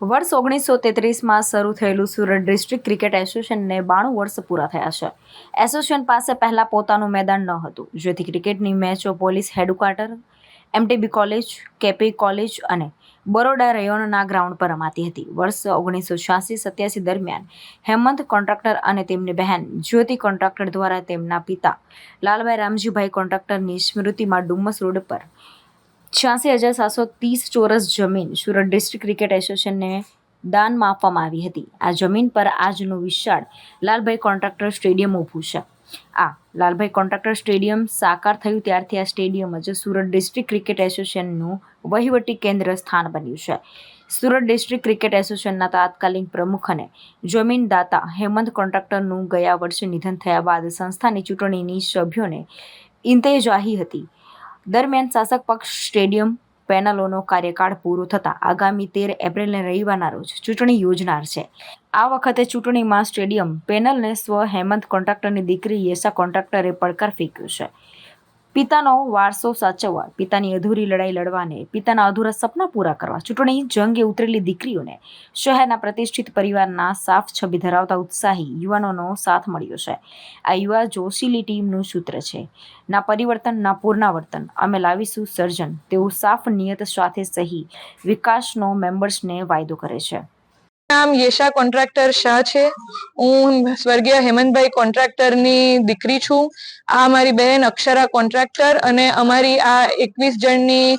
વર્ષ ઓગણીસો તેત્રીસમાં શરૂ થયેલું સુરત ડિસ્ટ્રિક્ટ ક્રિકેટ એસોસિએશનને બાણું વર્ષ પૂરા થયા છે. એસોસિએશન પાસે પહેલાં પોતાનું મેદાન ન હતું. જેથી ક્રિકેટની મેચો police headquarter, MTB college, KP college અને બરોડા રેયોનના ગ્રાઉન્ડ પર રમાતી હતી. વર્ષ ઓગણીસો છ્યાસી સત્યાસી દરમિયાન હેમંત કોન્ટ્રાક્ટર અને તેમની બહેન જ્યોતિ કોન્ટ્રાક્ટર દ્વારા તેમના પિતા લાલભાઈ રામજીભાઈ કોન્ટ્રાક્ટરની સ્મૃતિમાં ડુમ્મસ રોડ પર છ્યાસી હજાર સાતસો ત્રીસ ચોરસ જમીન સુરત ડિસ્ટ્રિક્ટ ક્રિકેટ એસોસિએશનને દાનમાં આપવામાં આવી હતી. આ જમીન પર આજનું વિશાળ લાલભાઈ કોન્ટ્રાક્ટર સ્ટેડિયમ ઊભું છે. આ લાલભાઈ કોન્ટ્રાક્ટર સ્ટેડિયમ સાકાર થયું ત્યારથી આ સ્ટેડિયમ જ સુરત ડિસ્ટ્રિક્ટ ક્રિકેટ એસોસિએશનનું વહીવટી કેન્દ્ર સ્થાન બન્યું છે. સુરત ડિસ્ટ્રિક્ટ ક્રિકેટ એસોસિએશનના તાત્કાલિક પ્રમુખ અને જમીનદાતા હેમંત કોન્ટ્રાક્ટરનું ગયા વર્ષે નિધન થયા બાદ સંસ્થાની ચૂંટણીની સભ્યોને ઇન્તેજાહી હતી. દરમિયાન શાસક પક્ષ સ્ટેડિયમ પેનલોનો કાર્યકાળ પૂરો થતાં આગામી તેર એપ્રિલને રવિવારના રોજ ચૂંટણી યોજનાર છે. આ વખતે ચૂંટણીમાં સ્ટેડિયમ પેનલને સ્વ હેમંત કોન્ટ્રાક્ટરની દીકરી યેસા કોન્ટ્રાક્ટરે પડકાર ફેંક્યો છે. પિતાનો વારસો સાચવવા, પિતાની અધૂરી લડાઈ લડવાને, પિતાના અધૂરા સપના પૂરા કરવા, ચૂંટણી જંગે ઉતરેલી દીકરીઓને, શહેરના પ્રતિષ્ઠિત પરિવારના સાફ છબી ધરાવતા ઉત્સાહી યુવાનોનો સાથ મળ્યો છે. આ યુવા જોશીલી ટીમનું સૂત્ર છે. ના પરિવર્તન, ના પુનરાવર્તન. અમે લાવીશું સર્જન. તેવું સાફ નિયત સાથે સહી વિકાસનો મેમ્બર્સને વાયદો કરે છે. નામ યેશા કોન્ટ્રાક્ટર શાહ છે. હું સ્વર્ગીય હેમંતભાઈ કોન્ટ્રાક્ટરની દીકરી છું. આ મારી બહેન અક્ષરા કોન્ટ્રાક્ટર અને અમારી આ એકવીસ જણની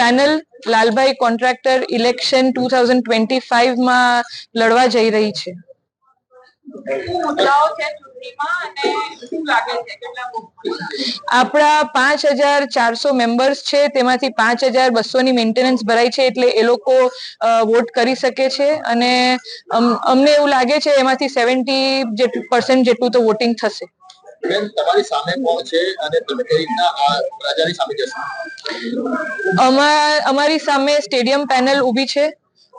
panel Lalbhai Contractor election two thousand twenty ફાઈવમાં લડવા જઈ રહી છે. મુદ્દાઓ છે ચૂંટણીમાં અને શું લાગે છે? કેટલા આપણા પાંચ હજાર ચારસો મેમ્બર્સ છે તેમાંથી પાંચ હજાર બસોની મેન્ટેનન્સ ભરાય છે એટલે એ લોકો વોટ કરી શકે છે અને અમને એવું લાગે છે એમાંથી સેવન્ટી જેટલું પર્સન્ટ જેટલું તો વોટિંગ થશે. તમારી સામે કોણ છે અને તમે કઈ રીતના આ સામે જશો? અમા- અમારી સામે સ્ટેડિયમ પેનલ ઊભી છે.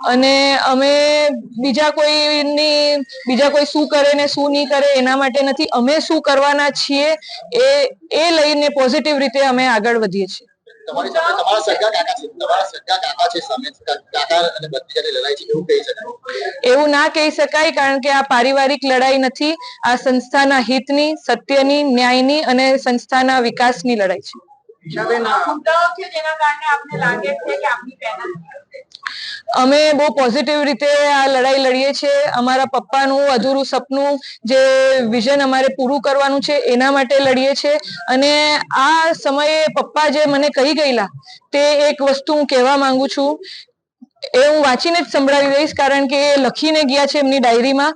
અને અમે બીજા કોઈની બીજા કોઈ શું કરે ને શું નહીં કરે એના માટે નથી. અમે શું કરવાના છીએ એ એ લઈને પોઝિટિવ રીતે અમે આગળ વધીએ છીએ. તમારી સામે તમારા સગા કાકા છે તમારા સગા કાકા છે સામે કાકા અને ભત્રીજાની લડાઈ છે એવું કહી શકાય? એવું ના કહી શકાય કારણ કે આ પારિવારિક લડાઈ નથી. આ સંસ્થાના હિતની સત્યની ન્યાયની અને સંસ્થાના વિકાસની લડાઈ છે. અમે બહુ પોઝિટિવ રીતે આ લડાઈ લડીએ છીએ. અમારા પપ્પાનું અધૂરું સપનું જે વિઝન અમારે પૂરું કરવાનું છે એના માટે લડીએ છીએ. અને આ સમયે પપ્પા જે મને કહી ગયેલા તે એક વસ્તુ હું કહેવા માંગુ છું. એ હું વાંચીને જ સંભળાવી દઈશ કારણ કે એ લખીને ગયા છે એમની ડાયરીમાં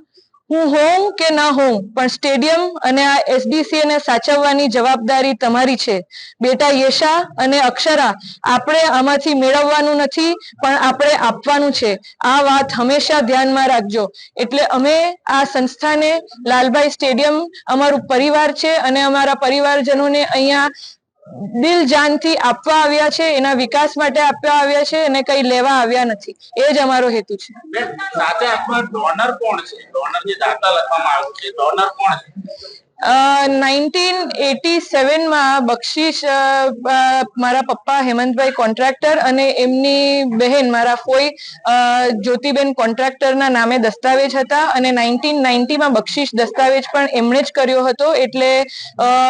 હું હોઉં કે ના હોઉં, પણ સ્ટેડિયમ અને આ એસડીસી ને સાચવવાની જવાબદારી તમારી છે. બેટા યશા અને અક્ષરા, આપણે આમાંથી મેળવવાનું નથી, પણ આપણે આપવાનું છે. આ વાત હંમેશા ધ્યાનમાં રાખજો. એટલે અમે આ સંસ્થાને લાલભાઈ સ્ટેડિયમ અમારું પરિવાર છે અને અમારા પરિવારજનોને અહીંયા દિલ જાનથી આપવા આવ્યા છે, એના વિકાસ માટે આપવા આવ્યા છે અને કઈ લેવા આવ્યા નથી. એ જ અમારો હેતુ છે. સાથે આપણા ડોનર કોણ છે? ડોનર જે દાતા લખવામાં આવ્યો છે ડોનર કોણ છે? નાઇન્ટીન એટી સેવનમાં અ, મારા પપ્પા હેમંતભાઈ કોન્ટ્રાક્ટર અને એમની બહેન મારા ફોઈ જ્યોતિબેન કોન્ટ્રાક્ટરના નામે દસ્તાવેજ હતા અને નાઇન્ટીન નાઇન્ટીમાં બક્ષિસ દસ્તાવેજ પણ એમણે જ કર્યો હતો. એટલે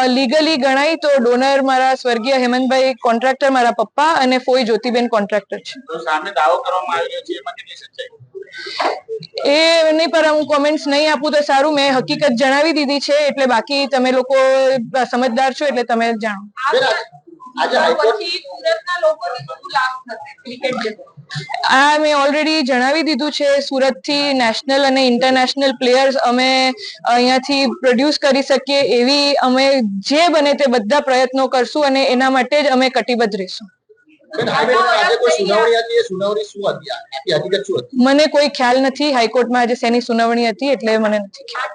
લીગલી ગણાય તો ડોનર મારા સ્વર્ગીય હેમંતભાઈ કોન્ટ્રાક્ટર મારા પપ્પા અને ફોઈ જ્યોતિબેન કોન્ટ્રાક્ટર છે. સામે દાવો કરવામાં આવ્યો છે એની પર હું કોમેન્ટ્સ નહીં આપું તો સારું. મેં હકીકત જણાવી દીધી છે એટલે બાકી તમે લોકો સમજદાર છો એટલે તમે જાણો આ મેં ઓલરેડી જણાવી દીધું છે સુરતથી નેશનલ અને ઇન્ટરનેશનલ પ્લેયર્સ અમે અહીંયાથી પ્રોડ્યુસ કરી શકીએ એવી અમે જે બને તે બધા પ્રયત્નો કરશું અને એના માટે જ અમે કટિબદ્ધ રહીશું. મને કોઈ ખ્યાલ નથી હાઈકોર્ટમાં આજે શેની સુનાવણી હતી એટલે મને નથી ખ્યાલ.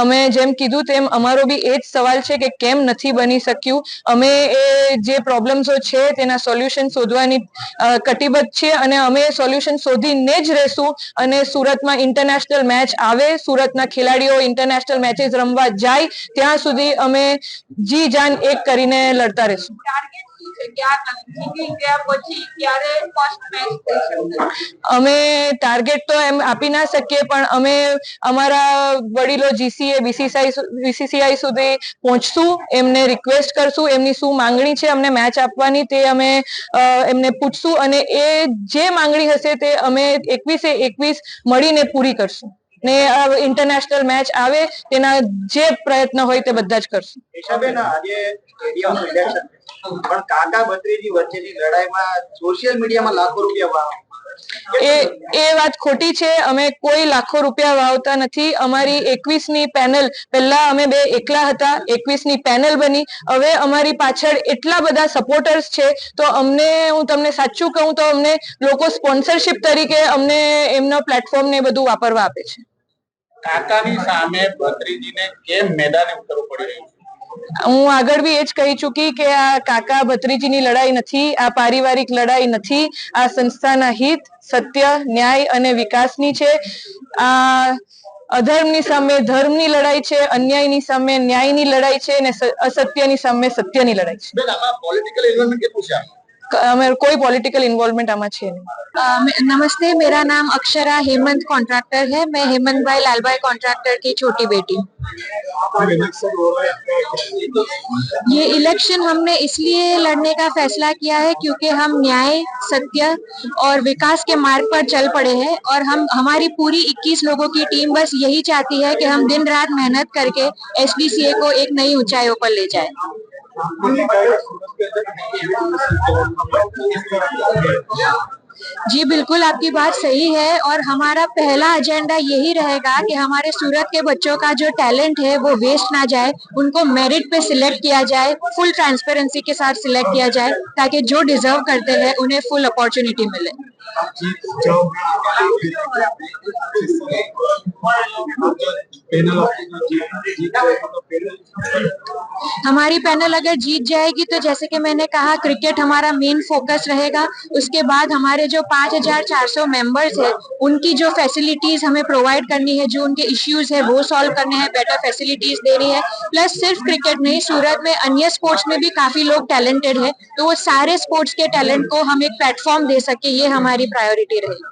અમે જેમ કીધું તેમ અમારો બી એ જ સવાલ છે કે કેમ નથી બની શક્યું? અમે એ જે પ્રોબ્લેમ્સો છે તેના સોલ્યુશન શોધવાની કટિબદ્ધ છે અને અમે સોલ્યુશન શોધીને જ રહેશું અને સુરતમાં ઇન્ટરનેશનલ મેચ આવે, સુરતના ખેલાડીઓ ઇન્ટરનેશનલ મેચીસ રમવા જાય, ત્યાં સુધી અમે જી જાન એક કરીને લડતા રહીશું. અમે ટાર્ગેટ તો એમ આપી ના શકીએ, પણ અમે અમારા વડીલો જીસીએ બીસીસીઆઈ બીસીસીઆઈ સુધી પહોંચશું, એમને રિક્વેસ્ટ કરશું, એમની શું માંગણી છે, અમને મેચ આપવાની તે અમે એમને પૂછશું અને એ જે માંગણી હશે તે અમે એકવીસે એકવીસ મળીને પૂરી કરશું. ને ઇન્ટરનેશનલ મેચ આવે તેના જે પ્રયત્ન હોય તે બધા જ કરશું. ઈશાબેન આજે સ્ટેડિયમ ઇલેક્શન પણ કાકા ભત્રીજી વચ્ચેની લડાઈમાં સોશિયલ મીડિયામાં લાખો રૂપિયા વાવ એ એ વાત ખોટી છે. અમે કોઈ લાખો રૂપિયા વાવતા નથી. અમારી એકવીસની પેનલ પહેલા અમે બે એકલા હતા એકવીસની પેનલ બની. હવે અમારી પાછળ એટલા બધા સપોર્ટર્સ છે તો અમને હું તમને સાચું કહું તો અમને લોકો સ્પોન્સરશિપ તરીકે અમને એમનો પ્લેટફોર્મ ને બધું વાપરવા આપે છે. કાકાની સામે ભત્રીજીને કેમ મેદાને ઉતરવું પડી રહ્યું હું આગળ બી એ જ કહી ચૂકી કે આ કાકા ભત્રીજીની લડાઈ નથી આ પારિવારિક લડાઈ નથી આ સંસ્થાના હિત સત્ય ન્યાય અને વિકાસની છે. આ અધર્મની સામે ધર્મની લડાઈ છે અન્યાયની સામે ન્યાયની લડાઈ છે અને અસત્યની સામે સત્યની લડાઈ છે. બેન આમાં પોલિટિકલ ઇન્વોલ્વમેન્ટ કેટલું છે कोई पॉलिटिकल इन्वॉल्वमेंट आना चाहिए नहीं। नमस्ते, मेरा नाम अक्षरा हेमंत कॉन्ट्रैक्टर है। मैं हेमंत भाई लाल भाई कॉन्ट्रैक्टर की छोटी बेटी ये इलेक्शन हमने इसलिए लड़ने का फैसला किया है क्योंकि हम न्याय, सत्य और विकास के मार्ग पर चल पड़े हैं और हम हमारी पूरी 21 लोगों की टीम बस यही चाहती है कि हम दिन रात मेहनत करके एसबीसीए को एक नई ऊंचाई पर ले जाए। जी, बिल्कुल आपकी बात सही है और हमारा पहला एजेंडा यही रहेगा कि हमारे सूरत के बच्चों का जो टैलेंट है वो वेस्ट ना जाए, उनको मेरिट पे सिलेक्ट किया जाए फुल ट्रांसपेरेंसी के साथ सिलेक्ट किया जाए, ताकि जो डिजर्व करते हैं उन्हें फुल अपॉर्चुनिटी मिले। हमारी पैनल अगर जीत जाएगी तो जैसे कि मैंने कहा क्रिकेट हमारा मेन फोकस रहेगा। उसके बाद हमारे जो 5400 मेंबर्स हैं, उनकी जो फैसिलिटीज़ हमें प्रोवाइड करनी है, जो उनके इश्यूज़ है, वो सॉल्व करने हैं बेटर फैसिलिटीज़ देनी है। प्लस सिर्फ़ क्रिकेट नहीं, सूरत में अन्य स्पोर्ट्स में भी काफ़ी लोग टैलेंटेड है तो वो सारे स्पोर्ट्स के टैलेंट को हम एक प्लेटफॉर्म दे सके, ये हमारी प्रायोरिटी रहेगी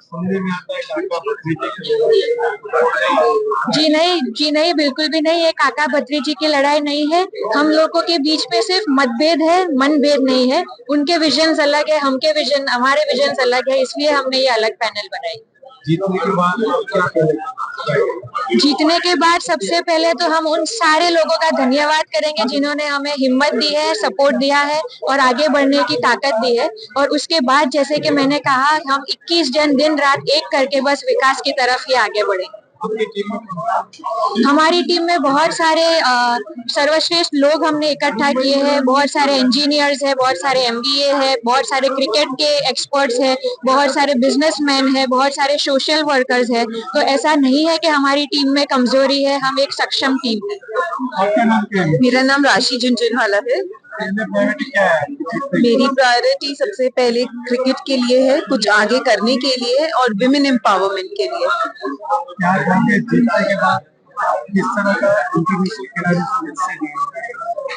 जी नहीं जी नहीं बिल्कुल भी नहीं ये काका भत्रीजी की लड़ाई नहीं है। हम लोगों के बीच में सिर्फ़ मतभेद है मन भेद नहीं है। उनके विजन अलग है हमके विजन हमारे विजन अलग है इसलिए हमने ये अलग पैनल बनाई। जीतने के बाद सबसे पहले तो हम उन सारे लोगों का धन्यवाद करेंगे जिन्होंने हमें हिम्मत दी है सपोर्ट दिया है और आगे बढ़ने की ताकत दी है। और उसके बाद जैसे कि मैंने कहा, हम 21 जन दिन रात एक करके बस विकास की तरफ़ ही आगे बढ़े आपकी टीम में हमारी टीम में बहुत सारे सर्वश्रेष्ठ लोग हमने इकट्ठा किए हैं। बहुत सारे इंजीनियर्स हैं बहुत सारे एमबीए है बहुत सारे क्रिकेट के एक्सपर्ट्स हैं बहुत सारे बिजनेसमैन हैं बहुत सारे सोशल वर्कर्स हैं। तो ऐसा नहीं है कि हमारी टीम में कमज़ोरी है हम एक सक्षम टीम है? मेरा नाम राशि झुंझुनवाला है। मेरी प्रायोरिटी सबसे पहले क्रिकेट के लिए है कुछ आगे करने के लिए और विमेन एम्पावरमेंट के लिए। क्या के बाद किस तरह का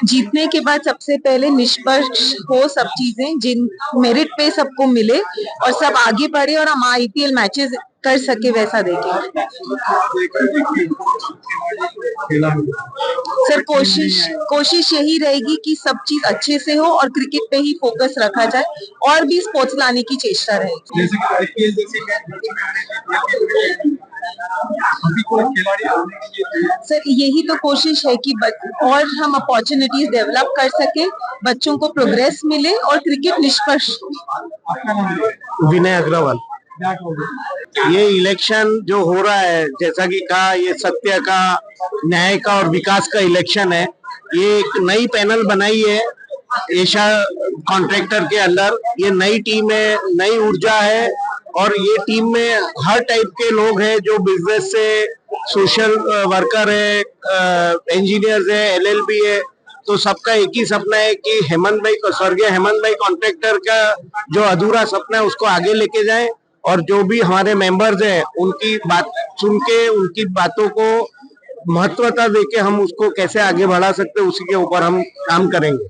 जीतने के बाद सबसे पहले निष्पक्ष हो सब चीज़ें, जिन मेरिट पे सबको मिले और सब आगे बढ़े और हम आईपीएल मैचेस कर सके वैसा देखें। सर, कोशिश कोशिश यही रहेगी कि सब चीज़ अच्छे से हो और क्रिकेट पे ही फोकस रखा जाए और भी स्पोर्ट्स लाने की चेष्टा रहेगी सर यही तो कोशिश है कि और हम अपॉर्चुनिटीज़ डेवलप कर सके बच्चों को प्रोग्रेस मिले और क्रिकेट क्या है? विनय अग्रवाल। ये इलेक्शन जो हो रहा है जैसा कि कहा ये सत्य का न्याय का और विकास का इलेक्शन है। ये एक नई पैनल बनाई है एशा कॉन्ट्रैक्टर के अंदर। ये नई टीम है नई ऊर्जा है और ये टीम में हर टाइप के लोग हैं जो बिज़नेस से सोशल वर्कर है इंजीनियर्स है एलएलबी है। तो सबका एक ही सपना है कि हेमंत भाई स्वर्गीय हेमंत भाई कॉन्ट्रेक्टर का जो अधूरा सपना है, उसको आगे लेके जाए। और जो भी हमारे मेंबर्स हैं, उनकी बात सुन के, उनकी बातों को महत्वता देके हम उसको कैसे आगे बढ़ा सकते उसी के ऊपर हम काम करेंगे।